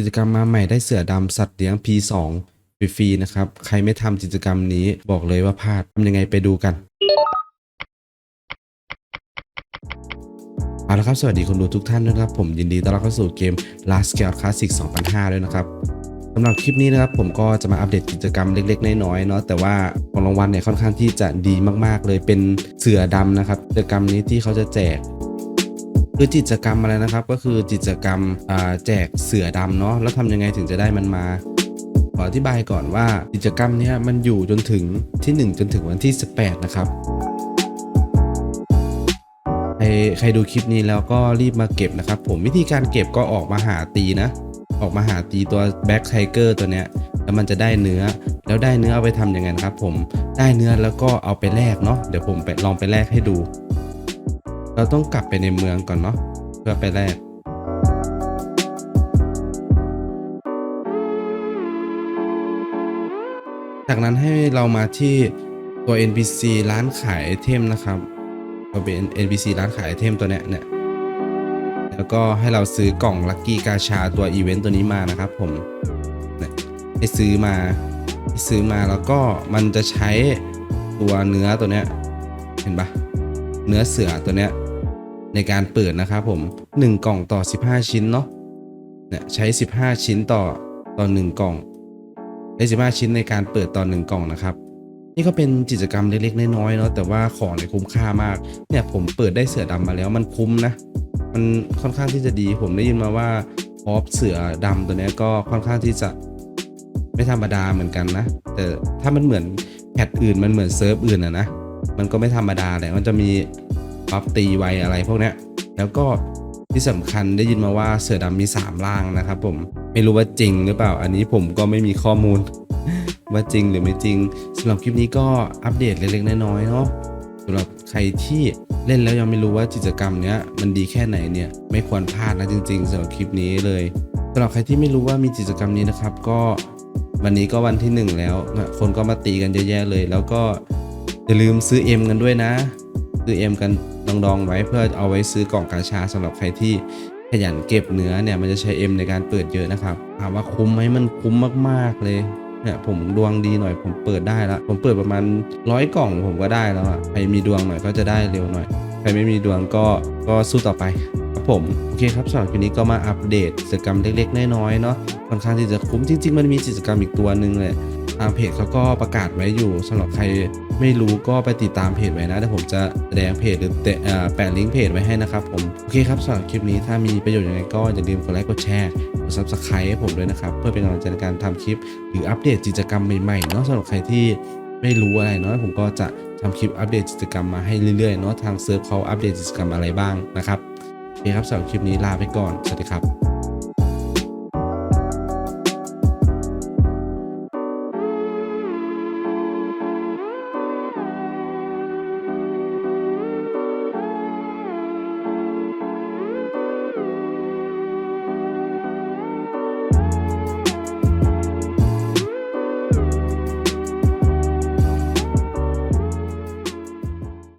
กิจกรรมมาใหม่ได้เสือดำสัตว์เลี้ยง P2 ฟรีๆนะครับ ใครไม่ทำกิจกรรมนี้บอกเลยว่าพลาดทำยังไงไปดูกันเอาละครับ สวัสดีคนดูทุกท่านนะครับ ผมยินดีต้อนรับเข้าสู่เกม Last Scale Classic 2005 ด้วยนะครับสำหรับคลิปนี้นะครับผมก็จะมาอัปเดตกิจกรรมเล็กๆ น้อยๆเนาะแต่ว่าของรางวัลเนี่ยค่อนข้างที่จะดีมากๆ เลยเป็นเสือดำนะครับกิจกรรมนี้ที่เขาจะแจก คือกิจกรรมอะไรนะครับ ก็คือกิจกรรมแจกเสือดำเนาะแล้วทำยังไงถึงจะได้มันมาขออธิบายก่อนว่ากิจกรรมนี้มันอยู่จนถึงที่ 1 จนถึงวันที่ 18 นะครับใครใครดูคลิปนี้แล้วก็รีบมาเก็บนะครับ ผมวิธีการเก็บก็ออกมาหาตีนะ ออกมาหาตีตัวแบ็คไทเกอร์ตัวเนี้ยแล้วมันจะได้เนื้อ แล้วได้เนื้อเอาไปทำยังไงครับ ผมได้เนื้อแล้วก็เอาไปแลกเนาะเดี๋ยวผมไปลองไปแลกให้ดู เราต้องกลับไปในเมืองก่อนเนาะเพื่อไปแลกจากนั้นให้เรามาที่ตัว NPC ร้านขายไอเทมนะครับตัวเป็น NPC ร้านขายไอเทมตัวเนี้ยเนี่ยแล้วก็ให้เราซื้อกล่องลัคกี้กาชาตัวอีเวนต์ตัวนี้มานะครับผมเนี่ยให้ซื้อมาซื้อมาแล้วก็มันจะใช้ตัวเนื้อตัวเนี้ยเห็นปะ เนื้อเสือตัวเนี้ยในการเปิดนะครับผม 1 กล่องต่อ 15 ชิ้นเนาะเนี่ยใช้ 15 ชิ้นต่อต่อ 1 กล่องได้15 ชิ้นในการเปิดตอนหนึ่งกล่องนะครับ นี่ก็เป็นกิจกรรมเล็กๆน้อยๆเนาะแต่ว่าของเนี่ยคุ้มค่ามากเนี่ยผมเปิดได้เสือดำมาแล้วมันคุ้มนะมันค่อนข้างที่จะดีผมได้ยินมาว่าพอปเสือดำตัวนี้ก็ค่อนข้างที่จะไม่ธรรมดาเหมือนกันนะ แต่ถ้ามันเหมือนแพทอื่นมันเหมือนเซิร์ฟอื่นอะนะ มันก็ไม่ธรรมดาแหละมันจะมีบัฟตีไวอะไรพวกเนี้ยแล้วก็ที่สำคัญได้ยินมาว่าเสือดำมี3ร่างนะครับผมไม่รู้ว่าจริงหรือเปล่า อันนี้ผมก็ไม่มีข้อมูล ว่าจริงหรือไม่จริงสำหรับคลิปนี้ก็อัปเดตเล็กๆน้อยๆเนาะสำหรับใครที่เล่นแล้วยังไม่รู้ว่ากิจกรรมเนี้ยมันดีแค่ไหนเนี่ยไม่ควรพลาดนะจริงๆสำหรับคลิปนี้เลยสำหรับใครที่ไม่รู้ว่ามีกิจกรรมนี้นะครับ ก็วันนี้ก็วันที่หนึ่งแล้วนะคนก็มาตีกันเยอะแยะเลย แล้วก็ อย่าลืมซื้อ M กันด้วยนะ ซื้อ M กันดองๆไว้เพื่อเอาไว้ซื้อกล่องกาชาสำหรับใครที่ขยันเก็บเนื้อเนี่ยมันจะใช้ M ในการเปิดเยอะนะครับถามว่าคุ้มไหมมันคุ้มมากๆเลยเนี่ยผมดวงดีหน่อยผมเปิดได้แล้วผมเปิดประมาณร้อยกล่องผมก็ได้แล้วอะใครมีดวงหน่อยก็จะได้เร็วหน่อย ใครไม่มีดวงก็ก็สู้ต่อไปครับผม โอเคครับสำหรับคลิปนี้ก็มาอัปเดตกิจกรรมเล็กๆน้อยๆเนาะค่อนข้างที่จะคุ้มจริง ๆ มันมีกิจกรรมอีกตัวหนึ่งเลย ทางเพจเขาก็ประกาศไว้อยู่สำหรับใครไม่รู้ก็ไปติดตามเพจไว้นะเดี๋ยวผมจะแสดงเพจหรือแตะแปะลิงก์เพจไว้ให้นะครับผมโอเคครับสำหรับคลิปนี้ถ้ามีประโยชน์ยังไงก็อย่าลืมกดไลค์กดแชร์กด subscribe ให้ผมด้วยนะครับเพื่อเป็นกำลังใจในการทำคลิป หรืออัปเดตกิจกรรมใหม่ๆเนาะสำหรับใครที่ไม่รู้อะไรเนาะผมก็จะทำคลิปอัปเดตกิจกรรมมาให้เรื่อยๆเนาะทางเซิร์ฟเขาอัปเดตกิจกรรมอะไรบ้างนะครับโอเคครับสำหรับคลิปนี้ลาไปก่อนสวัสดีครับ